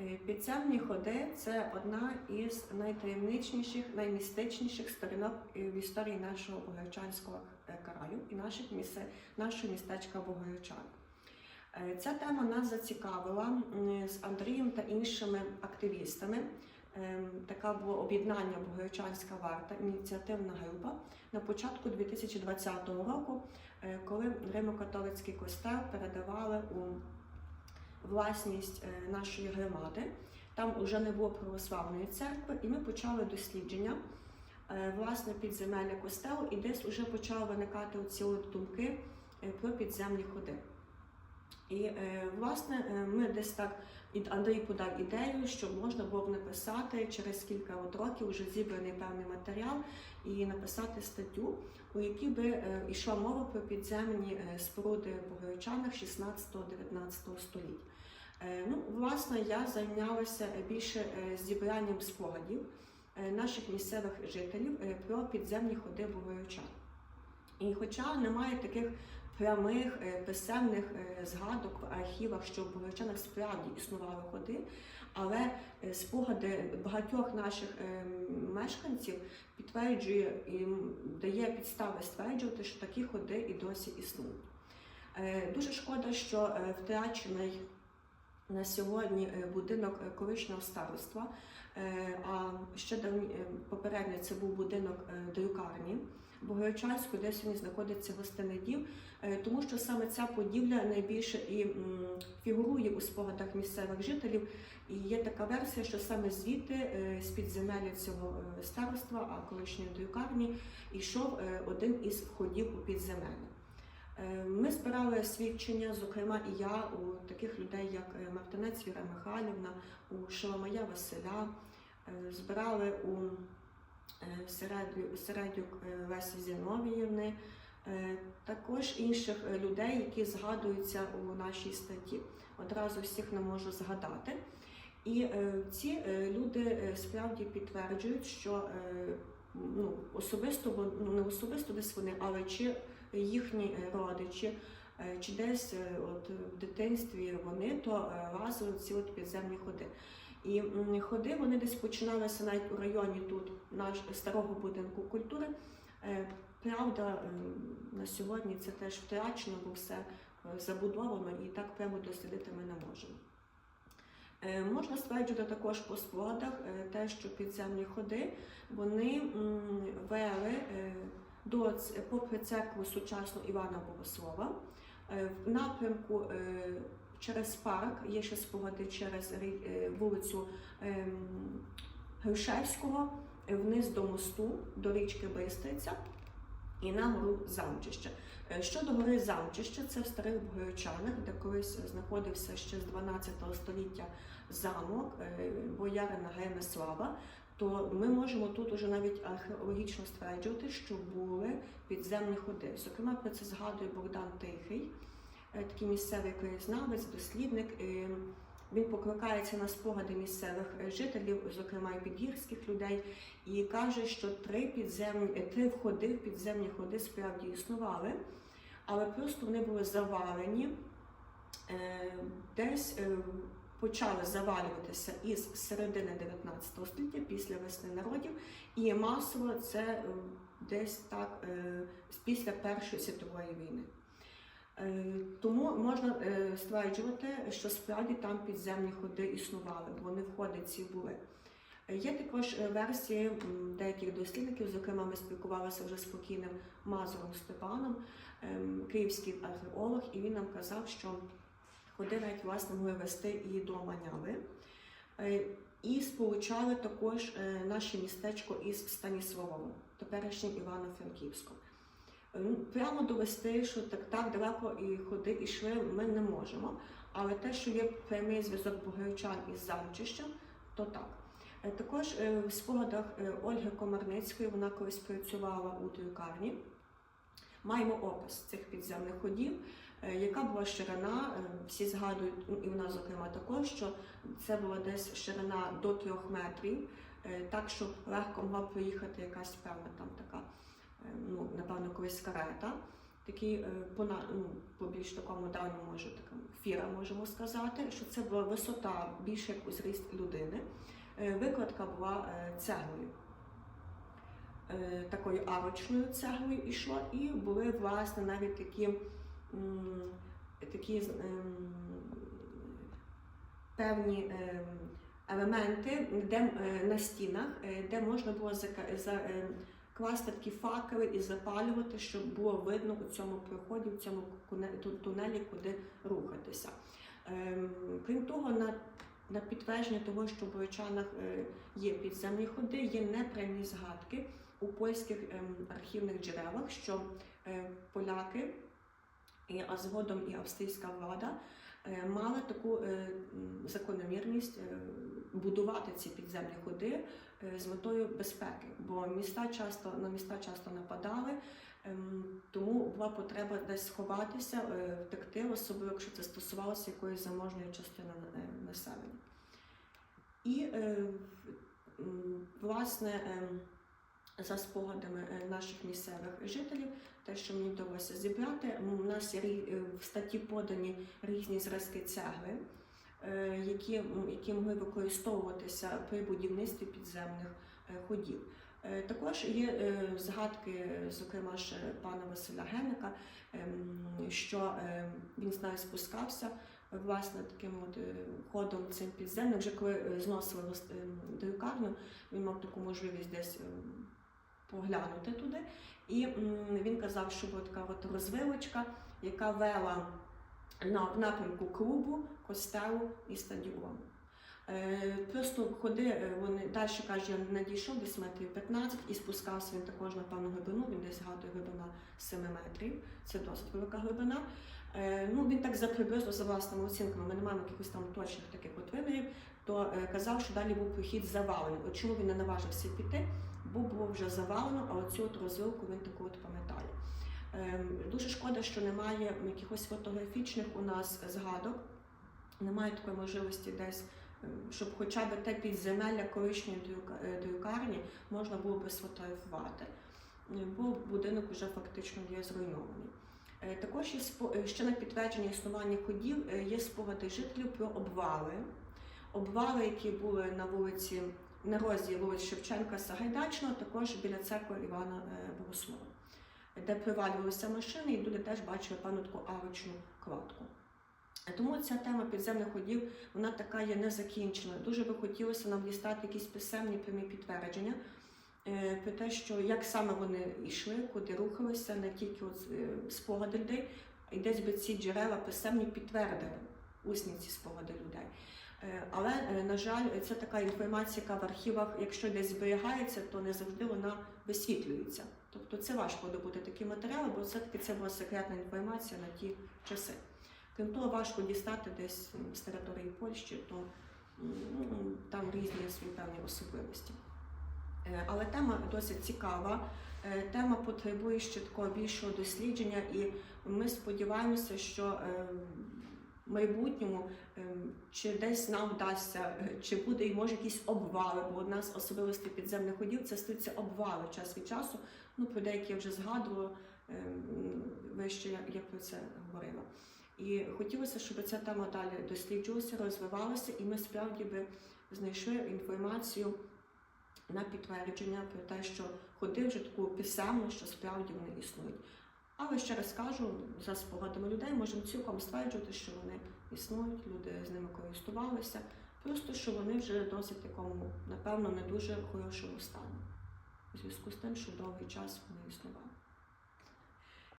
Е, Підземні ходи це одна із найтаємничніших, наймістичніших сторінок е, в історії нашого Богородчанського е, краю і наших місце, нашого містечка Богородчан. Е, Ця тема нас зацікавила з Андрієм та іншими активістами. Така було об'єднання Богородчанська варта, ініціативна група на початку 2020 року, коли Римо-католицький костел передавали у власність е, нашої громади. Там вже не було православної церкви, і ми почали дослідження е, власне підземелля костелу, і десь вже почали виникати оці думки е, про підземні ходи. І е, власне е, ми десь так і Андрій подав ідею, що можна було б написати через кілька от років вже зібраний певний матеріал і написати статтю, у якій би е, йшла мова про підземні споруди в Богородчанах 16-19 століть. Ну, власне, я зайнялася більше зібранням спогадів наших місцевих жителів про підземні ходи Богородчан. І хоча немає таких прямих е, писемних е, згадок в архівах, що в Богородчанах справді існували ходи, але е, спогади багатьох наших мешканців підтверджує і дає підстави стверджувати, що такі ходи і досі існують. Дуже шкода, що втрачений на сьогодні будинок колишнього староства, а ще попередньо це був будинок друкарні. Богородчанську, де сьогодні знаходиться гостинний дім, е, тому що саме ця будівля найбільше і фігурує у спогадах місцевих жителів. І є така версія, що саме звідти е, з підземелля цього е, староства, а колишньої друкарні, йшов один із входів у підземелля. Ми збирали свідчення, зокрема і я, у таких людей, як Мартинець Віра Михайлівна, у Шоломая Василя, збирали у е, Середю- е, Лесі Зіновіївни, е, також інших людей, які згадуються у нашій статті. Одразу всіх не можу згадати. І ці люди справді підтверджують, що ну, особисто, ну не особисто десь вони, але чи їхні родичі, чи десь от в дитинстві вони то лазили ці от підземні ходи. І ходи вони десь починалися навіть у районі тут наш старого будинку культури. Е, Правда, на сьогодні це теж втрачено, бо все е, забудовано і так прямо дослідити ми не можемо. Е, Можна стверджувати також по спогадах те, що підземні ходи вони вели до попри церкву сучасну Івана Богослова. В напрямку через парк є ще спогади через е, вулицю ем, Грушевського, е, вниз до мосту, до річки Бистриця і на гору Замчище. Е, Щодо гори Замчище, це в старих Богородчанах, де колись знаходився ще з 12 століття замок боярина Гемеслава, то ми можемо тут уже навіть археологічно стверджувати, що були підземні ходи. Зокрема, про це згадує Богдан Тихий, такий місцевий краєзнавець, дослідник. Е, Він покликається на спогади місцевих е, жителів, зокрема і підгірських людей, і каже, що три підземні е, три входи в підземні ходи справді існували, але просто вони були завалені. Е, Десь е, почали завалюватися із середини 19 століття після весни народів, і масово це е, десь так е, після Першої світової війни. Е, Тому можна е, стверджувати, що справді там підземні ходи існували, вони входи ці були. Е, Є також версії деяких дослідників, зокрема, ми спілкувалися вже з покійним Мазуром Степаном, ем, київський археолог, і він нам казав, що ходи навіть власне могли вести і до Маняви. І сполучали також наше містечко із Станіславом, теперішнім Івано-Франківськом. Е, ну, Прямо довести, що так, так далеко і ходи йшли, ми не можемо. Але те, що є прямий зв'язок Богородчан із Замчищем, то так. Е, Також е, в спогадах Ольги Комарницької, вона колись працювала у друкарні. Маємо опис цих підземних ходів, яка була ширина, всі згадують, ну, і вона, зокрема, також, що це була десь ширина до трьох метрів, так, щоб легко могла проїхати якась певна там така, колись карета. такий ну, по більш такому давньому, може такому фіра, можемо сказати, що це була висота більше як у зріст людини. Е, Викладка була е, цеглою. Е, Такою арочною цеглою йшло, і були власне навіть такі, такі ем, певні ем, елементи, де на стінах, де можна було за, е, класти такі факели і запалювати, щоб було видно у цьому проході, у цьому тунелі, куди рухатися. Ем, Крім того, на, на підтвердження того, що в Борочанах е, є підземні ходи, є непрямі згадки у польських ем, архівних джерелах, що е, поляки, а згодом і австрійська влада мали таку е, закономірність е, будувати ці підземні ходи е, з метою безпеки, бо міста часто на міста часто нападали, ем, тому була потреба десь сховатися, е, втекти, особливо якщо це стосувалося якоїсь заможної частини е, населення. І е, власне. За спогадами е, наших місцевих жителів, те, що мені вдалося зібрати, у нас е, в статті подані різні зразки цегли, е, які, які могли використовуватися при будівництві підземних ходів. Також є згадки, зокрема ж пана Василя Генника, ем, що він з нею спускався власне таким от ходом цим підземним. Вже коли зносили друкарню, він мав таку можливість десь ем, поглянути туди. І він казав, що була така от розвилочка, яка вела на напрямку клубу, костелу і стадіону. Е, Просто ходи, е, вони далі каже, я надійшов десь метрів 15 і спускався він також на певну глибину, він десь згадує глибина 7 метрів, це досить велика глибина. Е, Ну, він так за приблизно за власними оцінками, ми не маємо якихось там точних таких от вимірів, то казав, що далі був прохід завалений. От чому він не наважився піти, бо було вже завалено, а оцю от розвилку він таку от пам'ятає. Ем, Дуже шкода, що немає якихось фотографічних у нас згадок, немає такої можливості десь, ем, щоб хоча б те підземелля колишньої друка- е, друкарні можна було би сфотографувати, Е, бо будинок вже фактично є зруйнований. Е, Також є ще на підтвердження існування ходів є спогади жителів про обвали. Обвали, які були на вулиці на вулиць Шевченка Сагайдачного, також біля церкви Івана е, Богослова, де привалювалися машини, і люди теж бачили певну таку арочну кладку. Е, Тому ця тема підземних ходів вона така є незакінчена. Дуже би хотілося нам дістати якісь писемні прямі підтвердження е, про те, що як саме вони йшли, куди рухалися, не тільки от, спогади людей, і десь би ці джерела писемні підтвердили усні ці спогади людей. Е, Але, е, на жаль, це така інформація, яка в архівах, якщо десь зберігається, то не завжди вона висвітлюється. Тобто це важко добути такі матеріали, бо все-таки це була секретна інформація на ті часи. Крім того, важко дістати десь з території Польщі, то ну, там різні свої певні особливості. Е, Але тема досить цікава. Тема потребує ще такого більшого дослідження, і ми сподіваємося, що е, в майбутньому е, чи десь нам вдасться, е, чи буде і може якісь обвали, бо одна з особливостей підземних ходів це стаються обвали час від часу. Ну, про деякі я вже згадувала е, вище, я, я про це говорила. І хотілося, щоб ця тема далі досліджувалася, розвивалася, і ми справді би знайшли інформацію на підтвердження про те, що ходи вже таку писемну, що справді вони існують. Але ще раз кажу, за спогадами людей можемо цілком стверджувати, що вони існують, люди з ними користувалися, просто що вони вже досить такому, напевно, не дуже хорошому стані у зв'язку з тим, що довгий час вони існували.